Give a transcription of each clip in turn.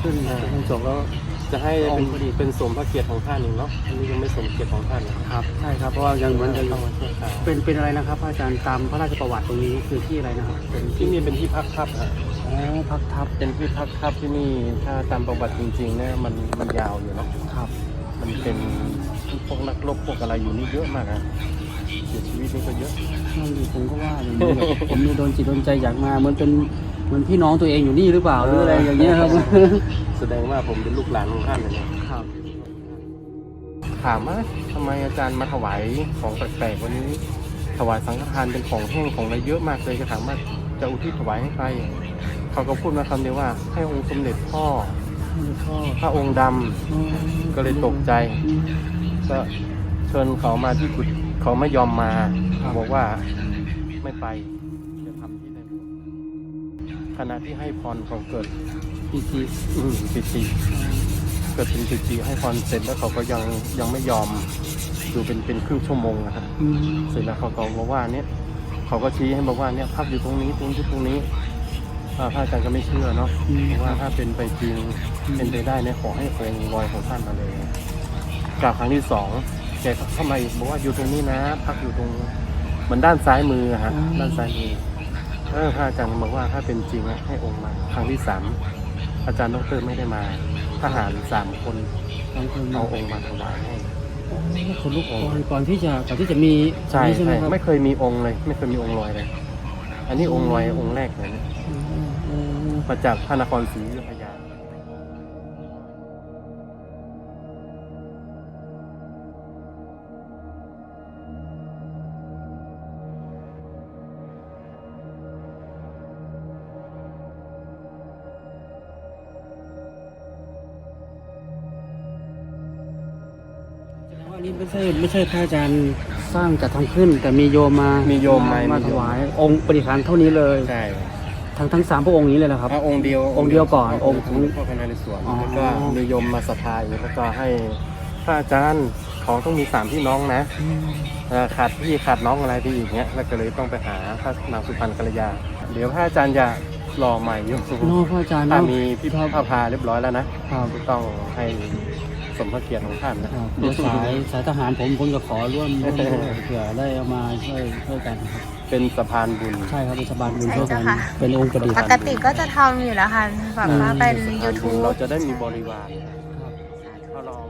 เป็นพับพาขึ้นเป็นจบแล้วจะให้องเป็นค์พอดีเป็นสมพระเกียรติของท่านเองเนาะอันนี้ยังไม่สมเกียรติของท่านเลยครับใช่ครับเพราะว่ายังเหมือนจะต้องมาช่วยข่าวเป็นเป็นอะไรนะครับพระอาจารย์ตามพระราชประวัติตรงนี้คือที่อะไรนะครับเป็นที่นี่เป็นที่พักทัพฮะอ๋อพักทับเป็นที่พักทัพที่นี่ถ้าตามประวัติจริงๆเนี่ยมันมันยาวอยู่เนาะครับมันเป็นพวกนักรบพวกอะไรอยู่นี่เยอะมากอะเสียชีวิตนี่ก็เยอะ นั่นดิผมก็ว่าอย่างนี้แบบผมมีโดนจิตโดนใจอยากมาเหมือนเป็น เหมือนพี่น้องตัวเองอยู่นี่หรือเปล่าหรืออะไรอย่างเงี้ยครับ แสดงว่าผมเป็นลูกหลานของท่านเลยเนี่ยครับ ถามว่าทำไมอาจารย์มาถวายของแปลกๆวันนี้ ถวายสังฆทานเป็นของแห้งของอะไรเยอะมากเลยก็ถามว่าจะอุทิศถวายให้ใครเขาก็พูดมาคำเดียวว่าให้องค์สมเด็จพ่อพ่อพระองค์ดำก็เลยตกใจ ก็เชิญเขามาที่กุฏเขาไม่ยอมมา บอกว่าไม่ไป ขณะที่ให้พรเขาเกิดปีทีอืมปิติเกิดเป็นปิติให้พรเสร็จแล้วเขาก็ยังยังไม่ยอมอยู่เป็นเป็นครึ่งชั่วโมงนะครับอืมเสร็จแล้วเขาก็บอกว่าเนี่ยเขาก็ชี้ให้บอกว่าเนี่ยพักอยู่ตรงนี้ตรงที่ตรงนี้อ่าพระอาจารย์ก็ไม่เชื่อเนาะอืมเพราะว่าถ้าเป็นไปจริงอืมเป็นไปได้เนี่ยขอให้องค์ลอยของท่านมาเลยกราบครั้งที่สองแกก็เข้ามาอีกบอกว่าอยู่ตรงนี้นะ พักอยู่ตรงเหมือนด้านซ้ายมืออะฮะด้านซ้ายมือ เออพระอาจารย์บอกว่าถ้าเป็นจริงอะให้องค์มา ครั้งที่สามอาจารย์ดรไม่ได้มาทหารสามคนสองคนเอาองค์มาถวายให้คนลุกก่อนก่อนที่จะก่อนที่จะมีใช่อันนี้ใช่ไหมใช่ครับไม่เคยมีองค์เลย ไม่เคยมีองค์ลอยเลย อันนี้องค์ลอยองค์แรกเลยเนี่ยอืมอืมมาจากพระนครศรีอยุธยา อันนี้ไม่ใช่ไม่ใช่พระอาจารย์สร้างจัดทำขึ้น แต่มีโยมมามีมีโยมมามามีถโยมวาย องค์ปฏิฐานเท่านี้เลย ใช่ทั้งทั้งสามพระองค์นี้เลยเหรอครับ พระองค์เดียวองค์เดียวก่อนพระองค์ของพ่อพระนเรศวรอ๋อ แล้วก็มีโยมมาสถาอยู่แล้วก็ให้พระอาจารย์ของต้องมีสามพี่น้องนะอืมเอ่อขาดพี่ขาดน้องอะไรไปอีกเนี้ยแล้วก็เลยต้องไปหาพระนางสุพรรณกัลยา เดี๋ยวพระอาจารย์จะรอใหม่อยู่เนอะพระอาจารย์ถ้าเนาะมีพี่ครับพระพาเรียบร้อยแล้วนะครับ ต้องให้ สมพระเกียรติของท่านนะครับเดี๋ยวสายสายทหารผมผมจะขอร่วมร่วมด้วยเผื่อได้เอามาช่วยช่วยกันครับเป็นสะพานบุญ ใช่ครับเป็นสบานบุญใช่ช่วยกันเจ้าค่ะเป็นองค์ประดิษฐ์ ปกติก็จะทำอยู่แล้วค่ะแบบว่าเป็น YouTube เราจะได้มีบริวารครับถ้าเราเอามาคนเดียวเรา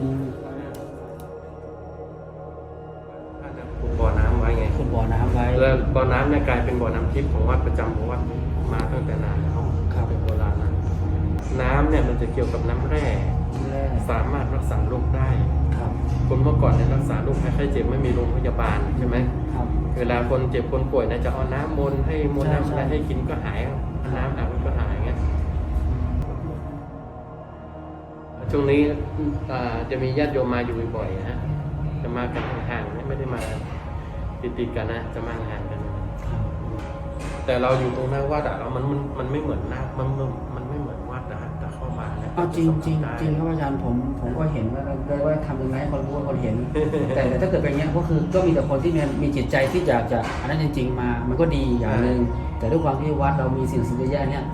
เป็นสายมูถ้าจะปลูกบ่อน้ำไว้ไงขุดบ่อน้ำไว้แล้วบ่อน้ำเนี่ยกลายเป็นบ่อน้ำทิพย์ของวัดประจำของวัดมาตั้งแต่นานแล้วครับเป็นโบราณนะน้ำเนี่ยมันจะเกี่ยวกับน้ำแร่ แรกสามารถรักษาโรคได้ ครับคนเมื่อก่อนเนี่ยรักษาโรคไข้เจ็บไม่มีโรงพยาบาลใช่ไหม ครับ เวลาคนเจ็บคนป่วยนะจะเอาน้ำมนต์ให้มนต์น้ำอะไรใช่ให้กินก็หายเอาน้ำอาบ ช่วงนี้อ่าจะมีญาติโยมมาอยู่บ่อยๆนะฮะจะมากันห่างๆไม่ได้มาติดๆกันนะ จะมาห่างๆกันครับแต่เราอยู่ตรงหน้าวัดอะแล้วมันมันมันไม่เหมือนหน้ามันมันมันไม่เหมือนวัดนะฮะแต่เข้ามาเนี่ยเอาจริงจริงได้จริงครับอาจารย์ผมผมก็เห็นว่าได้ว่าทำยังไงให้คนรู้ว่าคนเห็น แต่แต่ถ้าเกิดเป็นอย่างนี้ยก็คือก็มีแต่คนที่มีมีจิตใจที่อยากจะอันนั้นจริง ๆ มา มันก็ดีอย่างหนึ่งแต่ด้วยความที่วัดเรามีสิ่งสิ่งเยอะแยะเนี่ย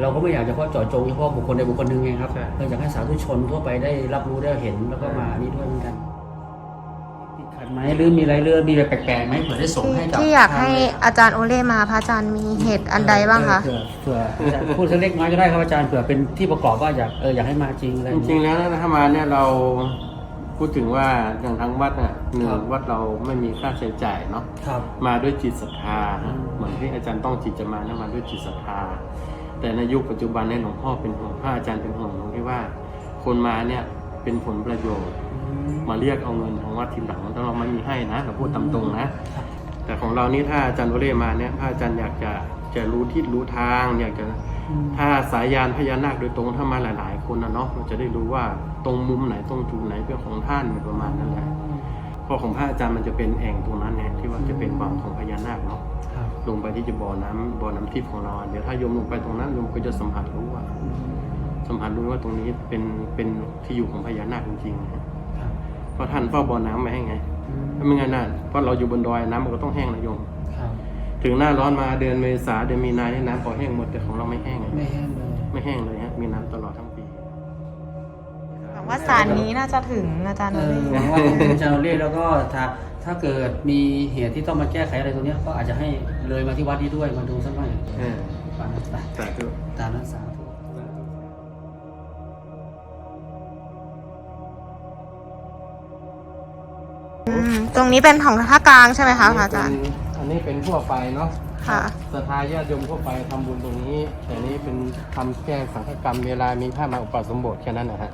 เราก็ไม่อยากจะเฉพาะเจาะจงเฉพาะบุคคลใดบุคคลหนึ่งไงครับเราอยากให้สาธุชนทั่วไปได้รับรู้ได้เห็นแล้วก็มาอันนี้ด้วยเหมือนกันติดขัดไหมหรือมีอะไรเรื่องมีอะไรแปลกๆไหมเผื่อได้ส่งให้กับที่อยากให้อาจารย์โอเล่มาพระอาจารย์มีเหตุอันใดบ้างคะ เผื่อเผื่อจะพูดสักเล็กน้อยก็ได้ครับอาจารย์เผื่อเป็นที่ประกอบว่าอยากเอออยากให้มาจริงอะไรอจย่างริงเงี้ยๆแล้วนะถ้ามาเนี่ยเราพูดถึงว่าอย่างทั้งวัดอะหนึ่งครับ วัดเราไม่มีค่าใช้จ่ายเนาะ ครับ มาด้วยจิตศรัทธาอืมเหมือนที่อาจารย์ต้องจิตจะมาเนี่ยมาด้วยจิตศรัทธา แต่ในยุคปัจจุบันเนี่ยหลวงพ่อเป็นห่วงพระอาจารย์เป็นห่วงตรงที่ว่า คนมาเนี่ยเป็นผลประโยชน์ มาเรียกเอาเงินของวัดทีหลังแต่เราไม่มีให้นะเราพูดตามตรงนะ แต่ของเรานี่ถ้าอาจารย์วเรมาเนี่ยถ้าอาจารย์อยากจะจะรู้ทิศรู้ทาง อยากจะถ้าสายยานพญานาคโดยตรงถ้ามาหลาย ๆ คนนะเนาะเราจะได้รู้ว่าตรงมุมไหนตรงจุดไหนเป็นของท่านประมาณนั้นแหละเพราะของพระอาจารย์มันจะเป็นแอ่งตรงนั้นเนี่ยที่ว่าจะเป็นวังของพญานาคเนาะครับ ลงไปที่จะบ่อน้ำบ่อน้ำทิพย์ของเราเดี๋ยวถ้าโยมลงไปตรงนั้นโยมก็จะสัมผัสรู้ว่าสัมผัสรู้ว่าตรงนี้เป็นเป็นที่อยู่ของพญานาคจริงๆนะครับเพราะท่านเฝ้าบ่อน้ำไว้ให้ไงถ้าไม่งั้นน่ะเพราะเราอยู่บนดอยน้ำมันก็ต้องแห้งนะโยมครับถึงหน้าร้อนมาเดือนเมษาเดือนมีนาเนี่ยน้ำพอแห้งหมดแต่ของเราไม่แห้งไงไม่แห้งเลยไม่แห้งเลยฮะมีน้ำตลอดทั้งปีหวังว่าสารนี้น่าจะถึงอาจารย์เอโออเล่หวังว่าคงเป็นจาเล่แล้วก็ถ้า ถ้าเกิดมีเหตุที่ต้องมาแก้ไขอะไรตรงนี้ก็อาจจะให้เลยมาที่วัดนี้ด้วยมาดูสักหน่อยอามนั้นไปสาธุตามนั้นสาธุตรงนี้เป็นของภากลางใช่ไหมคะอาจารย์ อันนี้เป็นทั่วไปเนาะค่ะศรัทธาญาติโยมทั่วไปทำบุญตรงนี้ แต่นี้เป็นทำแก้สังฆกรรมเวลามีพระมาอุปสมบทแค่นั้นนะฮะ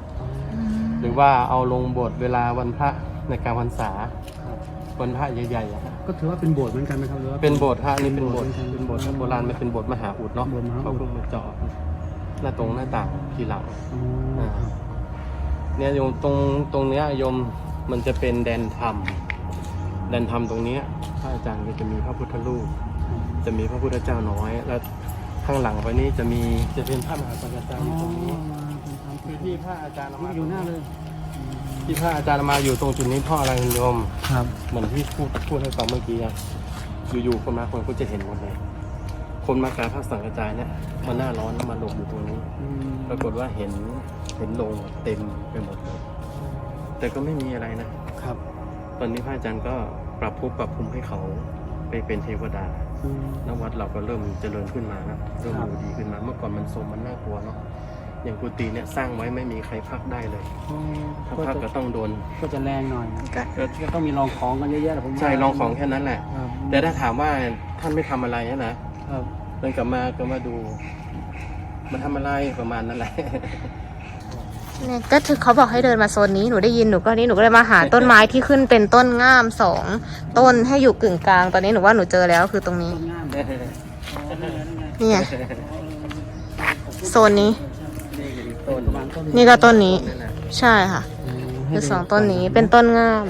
หรือว่าเอาลงบทเวลาวันพระในการพรรษา วันพระใหญ่ๆอะฮะก็ถือว่าเป็นโบสถ์เหมือนกันไหมครับหรือว่าเป็นโบสถ์ฮะอันนี่เป็นโบสถ์เป็นโบเป็นโบสสถ์ถ์โบราณมันเป็นโบสถ์มหาอุดเนาะโบสถ์มหาอุดเขาเพิ่งมาเจาะหน้าตรงหน้าต่างทีหลังอ๋ออ่าเนี่ยโยมตรงตรงเนี้ยโยมมันจะเป็นแดนธรรมแดนธรรมตรงเนี้ยพระอาจารย์ก็จะมีพระพุทธรูป จะมีพระพุทธเจ้าน้อย แล้วข้างหลังไปนี้จะมีจะเป็นพระมหาสังฆเจ้าอยู่ตรงนี้คือที่พระอาจารย์เอามาอยู่หน้าเลย ที่พระอาจารย์เอามาอยู่ตรงจุดนี้เพราะอะไรโยมครับ เหมือนที่พูดพูดให้ฟังเมื่อกี้อะอยู่ๆคนมาคนก็จะเห็นหมดเลย คนมากราบพระสังฆจายเนี่ยมันหน้าร้อนมาหลบอยู่ตรงนี้ ปรากฏว่าเห็นเห็นโลงเต็มไปหมดเลย แต่ก็ไม่มีอะไรนะครับ ตอนนี้พระอาจารย์ก็ปรับภพปรับภูมิให้เขาไปเป็นเทวดาแล้ววัดเราก็เริ่มเจริญขึ้นมานะเริ่มครับดูดีขึ้นมา เมื่อก่อนมันโทรมมันน่ากลัวเนาะ อย่างกุฏิเนี่ยสร้างไว้ไม่มีใครพักได้เลยถ้าพักก็ต้องโดนก็จะแรงหน่อยนะก็ก็ต้องมีรองของกันเยอะๆแหละผมว่าใช่ลองของแค่นั้นแหละครับแต่ถ้าถามว่าท่านไม่ทำอะไรนะนะครับเดินกลับมาก็มาดู มันทำอะไรประมาณนั้นแหละเนี่ยก็คือเขาบอกให้เดินมาโซนนี้หนูได้ยินหนูก็นี่หนูก็เลยมาหาต้นไม้ที่ขึ้นเป็นต้นง่ามสองต้นให้อยู่กึ่งกลาง ตอนนี้หนูว่าหนูเจอแล้วคือตรงนี้ต้นงามเลยอ๋อนี่ไงนี่ไงนี่ไงโซนนี้ ต้นประมาณต้นนี่ก็ต้นนี้นั่นแหละใช่ค่ะให้คือดูสองต้นนี้เป็นต้นง่าม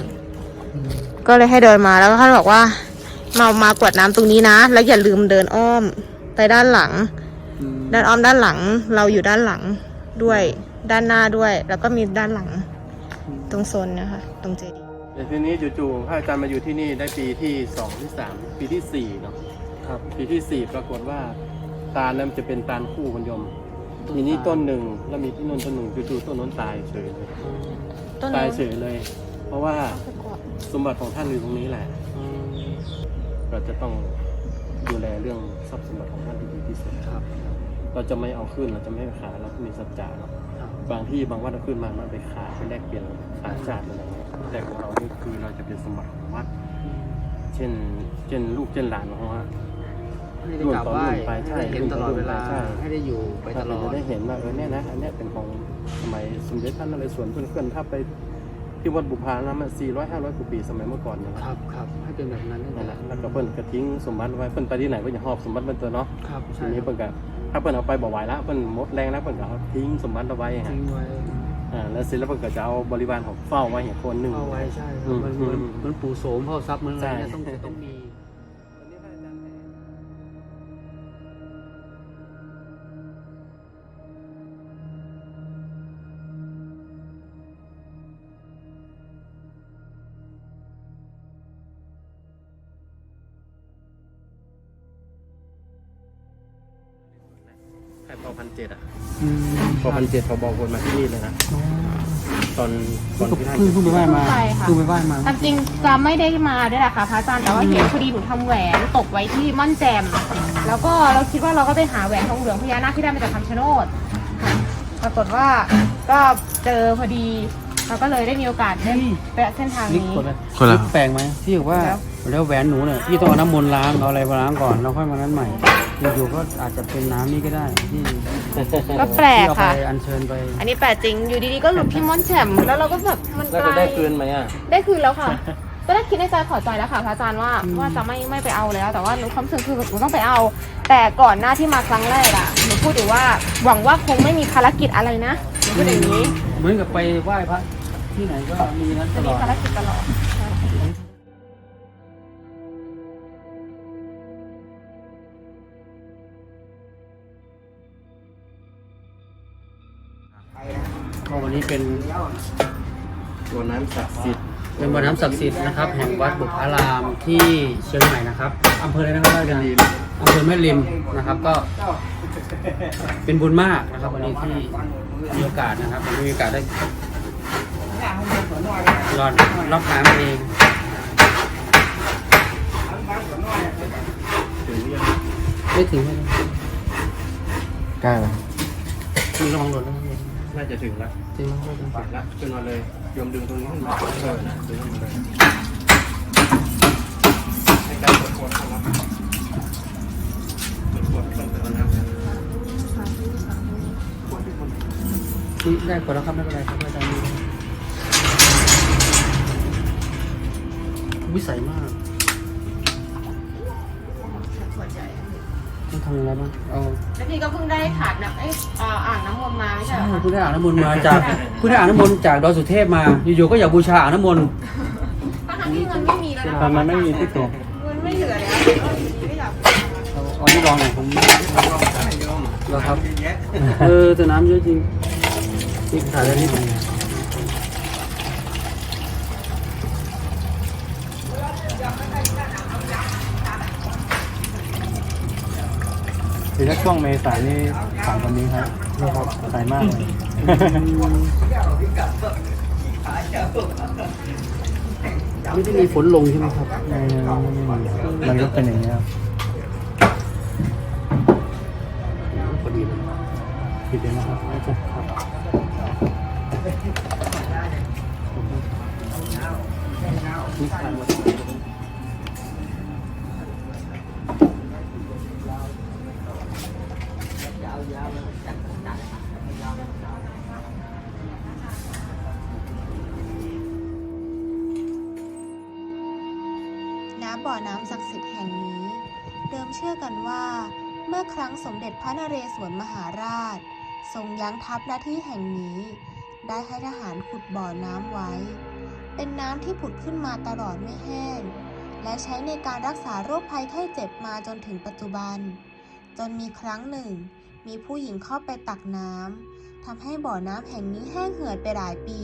ก็เลยให้เดินมาแล้วก็ท่านบอกว่า มามากวดน้ำตรงนี้นะ แล้วอย่าลืมเดินอ้อมไปด้านหลัง อืมด้านอ้อมด้านหลัง เราอยู่ด้านหลังด้วย ด้านหน้าด้วย แล้วก็มีด้านหลัง ตรงโซนเนะคะ ตรงเจดีย์แต่ทีนี้จู่ๆพระอาจารย์มาอยู่ที่นี่ได้ปีที่สองที่สามปีที่สี่เนาะครับ ปีที่สี่ปรากฏว่าตาลนั้นจะเป็นตาลคู่คุณโยม ทีนี้ต้นหนึ่งแล้วมีที่นนต้นหนึ่งจู่ๆต้นนั้นตายเฉยเลยต้นตายนี้เฉยเลย เพราะว่าสมบัติของท่านอยู่ตรงนี้แหละอืมเราจะต้องดูแลเรื่องทรัพย์สมบัติของท่านที่ดีที่สุดครับ เราจะไม่เอาขึ้นเราจะไม่ขายเรามีสัจจะเนาะครับบางที่บางวัดเอาขึ้นมามันไปขายไปแลกเปลี่ยนขายชาติอะไรเงี้ยแต่ของเรานี่คือเราจะเป็นสมบัติของวัด เช่น เช่นลูกเช่นหลานของว่า ให้ได้กราบไหว้ไปใช่ให้ได้เห็นตลอดเวลาใช่ให้ได้อยู่ไปตลอดจะได้เห็นว่าเออเนี่ยนะอันเนี้ยเป็นของสมัยสมเด็จท่านนเรศวรเพื่อนๆถ้าไปที่วัดบุพานะมันสี่ร้อยห้าร้อยกว่าปีสมัยเมื่อก่อนเนี่ยครับครับให้เป็นแบบนั้นนั่นแหละแล้วก็เพิ่นก็ทิ้งสมบัติไว้เพิ่นไปที่ไหนก็อย่าหอบสมบัติเป็นตัวเนาะครับทีใช่นี้ครัเพิ่บนก็ถ้าเพิ่นเอาไปบ่ไหวแล้วเพิ่นหมดแรงแล้วเพิ่นก็เอาทิ้งสมบัติเอาไว้ฮะทิ้งไว้อ่าแล้วเสร็จแล้วเพิ่นก็จะเอาบริวารของเฝ้าไว้อย่างคนหนึ่งเอาไว้ใช่คอืรับมมันเหมือนอืมเหมือนปู่โสมเผ่าทรัพย์เหมือนอะไรใช่เนี่ยต้องต้องมี เจ็ดพอบอกคนมาที่นี่เลยนะตอนตอนที่ท่านเพิ่งเพิ่งไปไหว้มาไปค่ะเพิ่งไปไหว้มาตามจริงจะไม่ได้มาด้วยแหละค่ะพระอาจารย์แต่ว่าเห็นพอดีหนูทำแหวนตกไว้ที่ม่อนแจม แล้วก็เราคิดว่าเราก็ไปหาแหวนทองเหลืองพญานาคที่ได้มาจากคำชะโนดค่ะปรากฏว่าก็เจอพอดีเราก็เลยได้มีโอกาสได้แปะเส้นทางนี่นี้ กดเลยคนละแปลกไหมที่บอกว่าแล้วแล้วแหวนหนูเนี่ยพี่ต้องเอาน้ำมนต์ล้างเอาอะไรมาล้างก่อนแล้วค่อยมานั้นใหม่อยู่ๆก็อาจจะเป็นน้ำนี่ก็ได้ที่ ก็แปลกที่เอาค่ะ ไปอัญเชิญไปอันนี้แปลกจริง อยู่ดีๆ ก็หลุดพี่ม่อนแจ่มแล้วเราก็แบบมันแล้วไกลจะได้คืนไหมอะ ได้คืนแล้วค่ะตอนแรกคิดในใจขอใจแล้วค่ะพระอาจารย์ว่าว่าจะไม่ไม่ไปเอาแล้ว แต่ว่าหนูความรู้สึกคือหนูต้องไปเอา แต่ก่อนหน้าที่มาครั้งแรกอะหนูพูดอยู่ว่าหวังว่าคงไม่มีภารกิจอะไรนะหนูพูดอย่างนี้ เหมือนกับไปไหว้พระที่ไหนก็มีนั้นตจะลมีอดภารกิจตลอด นนี้เป็นตัวน้ำศักดิ์สิทธิ์เป็นบ่อน้ำศักดิ์สิทธิ์นะครับแห่งวัดบุพารามที่เชียงใหม่นะครับอำเภออะไรนะครับอาจารย์อำเภอแม่ริมนะครับ ก็เป็นบุญมากนะครับ วันนี้ที่มีโอกาสนะครับผมมีโอกาสได้รอดรับน้ำเองถึงยังไม่ถึงไม่ถึงใกล้แล้วมีระวังหล่นแล้วมั้งน่าจะถึงแล้ว จริงไหมไม่ถึงปัดละขึ้นมาเลยโยมดึงตรงนี้ขึ้นมาเออนะดึงขึ้นมาเลยในการกดกดนะครับกดกดต้องเติมน้ำที่ได้กดแล้วครับไม่เป็นไรครับอาจารย์วิสัยมาก ต้องทำอะไรบ้างเอาแล้วพี่ก็เพิ่งได้ถาดนะเอ้ยอ่าอ่างน้ำมนต์มาไม่ใช่ใช่เหรอคะเพิ่งได้อ่างน้ำมนต์มาจากเพิ่งได้อ่างน้ำมนต์จากดอยสุเทพมาอยู่ๆก็อยากบูชาอ่างน้ำมนต์ทั้งๆที่เงินไม่มีแล้วนะแต่มันไม่มีที่ตัวเงินไม่เหลือแล้วก็ไม่อยากเอาเอาที่ลองหน่อยผมแล้วครับ เออแต่น้ำเยอะจริงนี่ถ่ายได้นิดหนึง คือถ้าช่วงเมษายนนี่สามคนนี้ครับนะครับใสมากเลยไม่ได้มีฝนลงใช่ไหมครับมันก็เป็นอย่างนี้ครับพอดีเลยผิดเลยนะครับไม่ถูกครับ รงยั้งทัพหน้าที่แห่งนี้ ได้ให้ทหารขุดบ่อน้ำไว้ เป็นน้ำที่ผุดขึ้นมาตลอดไม่แห้ง และใช้ในการรักษาโรคภัยไข้เจ็บมาจนถึงปัจจุบัน จนมีครั้งหนึ่ง มีผู้หญิงเข้าไปตักน้ำทำให้บ่อน้ำแห่งนี้แห้งเหือดไปหลายปี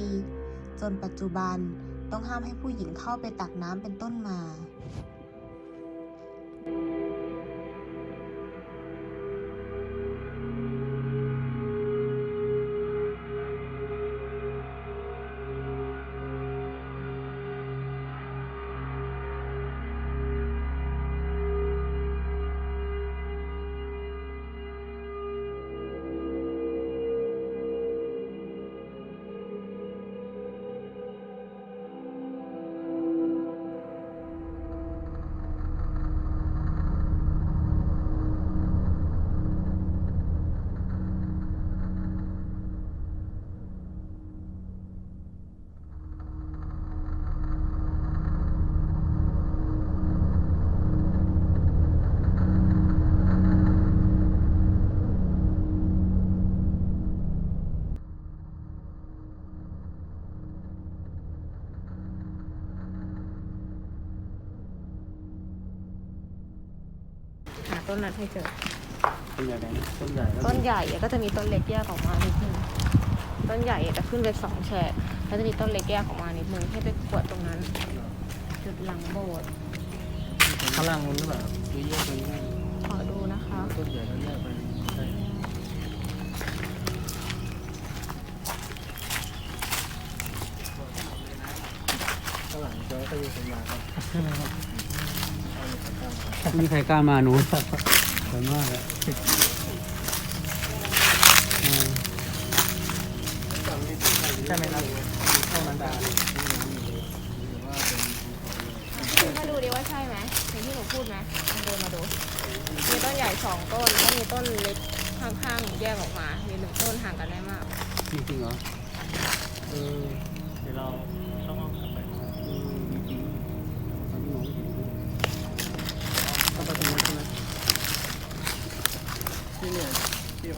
จนปัจจุบันต้องห้ามให้ผู้หญิงเข้าไปตักน้ำเป็นต้นมา ต้นนั้นให้เจอ ต้นใหญ่ไหนต้นใหญ่แล้วต้นใหญ่ก็จะมีต้นเล็กแยกออกมานิดนึงต้นใหญ่จะขึ้นไปสองแฉกแล้วจะมีต้นเล็กแยกออกมานิดนึงให้ไปขวดตรงนั้น จุดหลังโบสถ์ข้างล่างนู้นหรือเปล่าเยอะๆไปนี่ขอดูนะคะ ต้นใหญ่แล้วแยกไปใช่ข้างหลังเจ้าก็อยู่เป็นมาครับ ไม่มีใครกล้ามาหนูสวยมากเลยอืมใช่ไหมครับข้างมันดาคุณมาดูดิว่าใช่ไหมอย่างที่หนูพูดไหมลองเดินมาดู มีต้นใหญ่สองต้นแล้วมีต้นเล็กข้างๆแยกออกมา มีหนึ่งต้นห่างกันได้มาก จริงๆเหรอ เออ เดี๋ยวเรา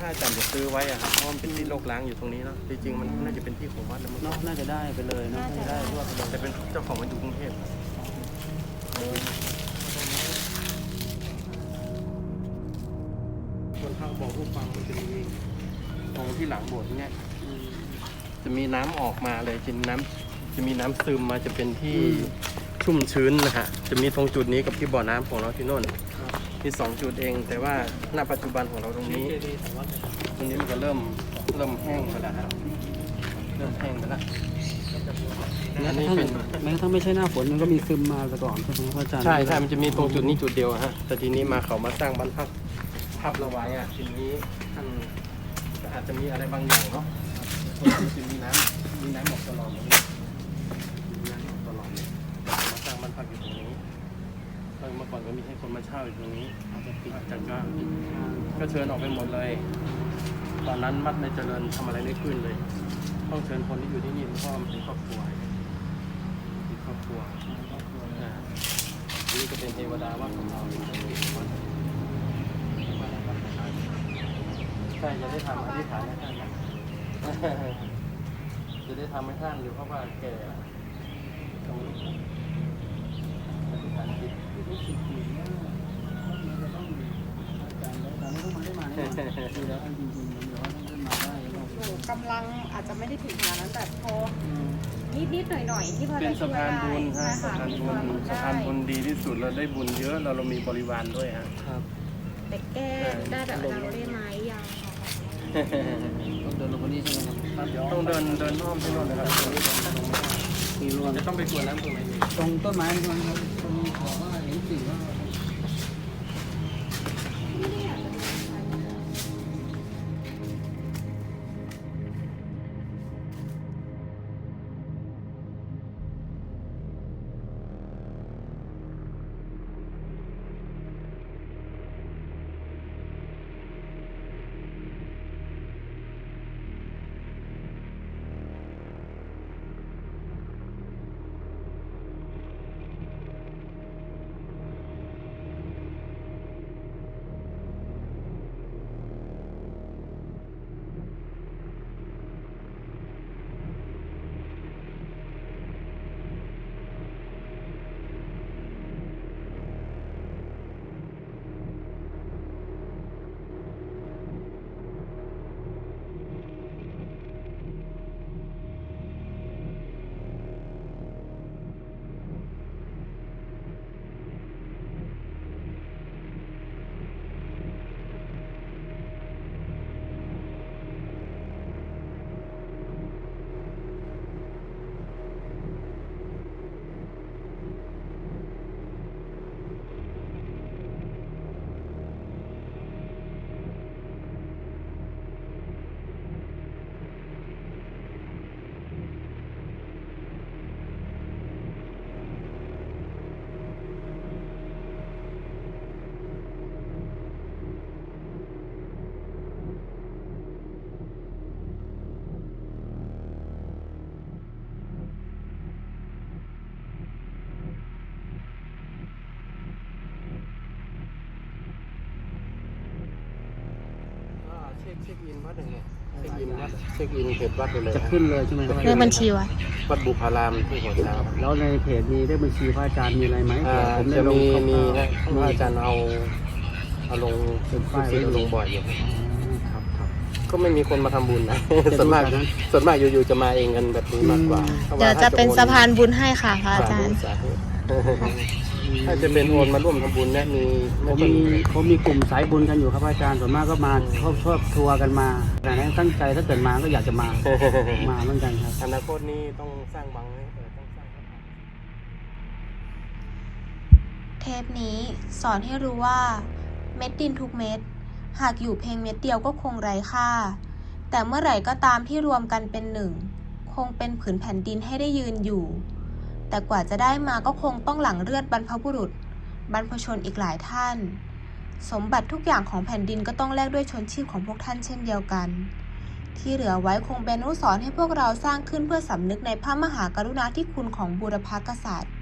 ระอาจารย์จะซื้อไว้อะครับเพราะมันเป็นที่โลกล้างอยู่ตรงนี้เนาะจริงๆมันน่าจะเป็นที่ของวัดแล้วมั้งเนาะน่าจะได้ไปเลยเนาะน่าจะได้รวบไปเลยแต่เป็นเจ้าของมันอยู่กรุงเทพคนข้างบอกผู้ฟังมันจะมีตรงที่หลังโบสถ์เนี่ยอืม จะมีน้ำออกมาเลยจะมีน้ำจะมีน้ำซึมมาจะเป็นที่อืม ชุ่มชื้นนะฮะจะมีตรงจุดนี้กับที่บ่อน้ำของเราที่โน่นครับ มีสองจุดเอง แต่ว่าณปัจจุบันของเราตรงนี้ตรงนี้มันก็เริ่มเริ่มแห้งไปแล้วครับเริ่มแห้งไปแล้วอันนี้เป็นแม้กระทั่งไม่ใช่หน้าฝนมันก็มีซึมมาแต่ก่อนใช่ไหมพระอาจารย์ใช่ใช่มันจะมีตรงจุดนี้จุดเดียวอะฮะแต่ทีนี้มาเขามาสร้างบ้านพักพับเราไว้อะทีนี้ท่านก็อาจจะมีอะไรบางอย่างเนาะมันจะมีน้ำมีน้ำออกตลอดเลยมีน้ำออกตลอดเลยมาสร้างบ้านพักอยู่ตรงนี้ เมื่อก่อนก็มีให้คนมาเช่าอยู่ตรงนี้จจะปิดจากก็เชิญออกไปหมดเลย ตอนนั้นมัดในเจริญทำอะไรไม่ขึ้นเลย ต้องเชิญคนที่อยู่ที่นี่เพราะว่ามันเป็นครอบครัวเป็นครอบครัวนี่ก็เป็นเทวดาว่าของเราเองใช่จะได้ทำอธิษฐานให้ท่านจะได้ทำให้ท่านหรือเพราะว่าแกต้องอธิษฐานจิต กดีมากเราต้องอาจารย์อาจารย์ไม่ต้องมาได้มาแน่นอนดูแล้วท่านจริงๆเดี๋ยวว่าท่านขึ้นมาได้แล้วหนูกำลังอาจจะไม่ได้ถึงขนาดนั้นแต่พออืมนิดๆหน่อยๆที่พอเป็จะนช่วยพานได้บุญฮะสะพานบุญสะพานบุญดีที่สุดเราได้บุญเยอะเราเรามีบริวารด้วยฮะ ครับ แต่แก้ได้แบบเราได้ไหมยังต้องเดินลงคนนี้ใช่ไหมครับต้องเดินเดินอ้อมที่โน่นนะครับมีรวมจะต้องไปกวนน้ำตรงไหนอีกตรงต้นไม้ใช่ไหมครับ เช็คเช็คอินวัดหนึ่งเนี่ยเช็คอินวัดเช็คอินเพจวัดไปเลยจะขึ้นเลยใช่ไหมครับเลขบัญชีวัดวัดบุพารามที่หัวช้างแล้วในเพจมีเลขบัญชีพระอาจารย์มีอะไรไหมอ่าผมได้จะลงมีเข้ามีนะมีพระอาจารย์เอาเอาลงเป็นป้ายทุกสิ่งลงบ่อยอยู่ครับครับก็ไม่มีคนมาทำบุญนะแต่ส่วนมากดูจากนั้นส่วนมากอยู่ๆจะมาเองกันแบบนี้มากกว่าอืมพราเดี๋ยวถ้จะเป็นโอสะพานบุญให้ค่ะพระอาจารย์สธุ ถ้าจะเป็นโอนมาร่วมทำบุญเนี่ยมีผไม่มค่อยมีมีผมมีกลุ่มสายบุญกันอยู่ครับพระอาจารย์ส่วนมากก็มาชอบชอบทัวร์กันมาแต่นั้นตั้งใจถ้าเกิดมาก็อยากจะมามาเหมือนกันครับอนาคตนี้ต้องสร้างบังไว้เออต้องสร้างพระธาตุเทปนี้สอนให้รู้ว่า เม็ดดินทุกเม็ด หากอยู่เพียงเม็ดเดียวก็คงไร้ค่า แต่เมื่อไหร่ก็ตามที่รวมกันเป็นหนึ่ง คงเป็นผืนแผ่นดินให้ได้ยืนอยู่ แต่กว่าจะได้มาก็คงต้องหลั่งเลือดบรรพบุรุษ บรรพชนอีกหลายท่าน สมบัติทุกอย่างของแผ่นดินก็ต้องแลกด้วยชนชีพของพวกท่านเช่นเดียวกัน ที่เหลือไว้คงเป็นอนุสรณ์ให้พวกเราสร้างขึ้นเพื่อสำนึกในพระมหากรุณาธิคุณของบูรพกษัตริย์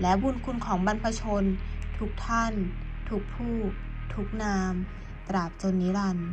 และบุญคุณของบรรพชน ทุกท่าน ทุกผู้ ทุกนาม ตราบจนนิรันดร์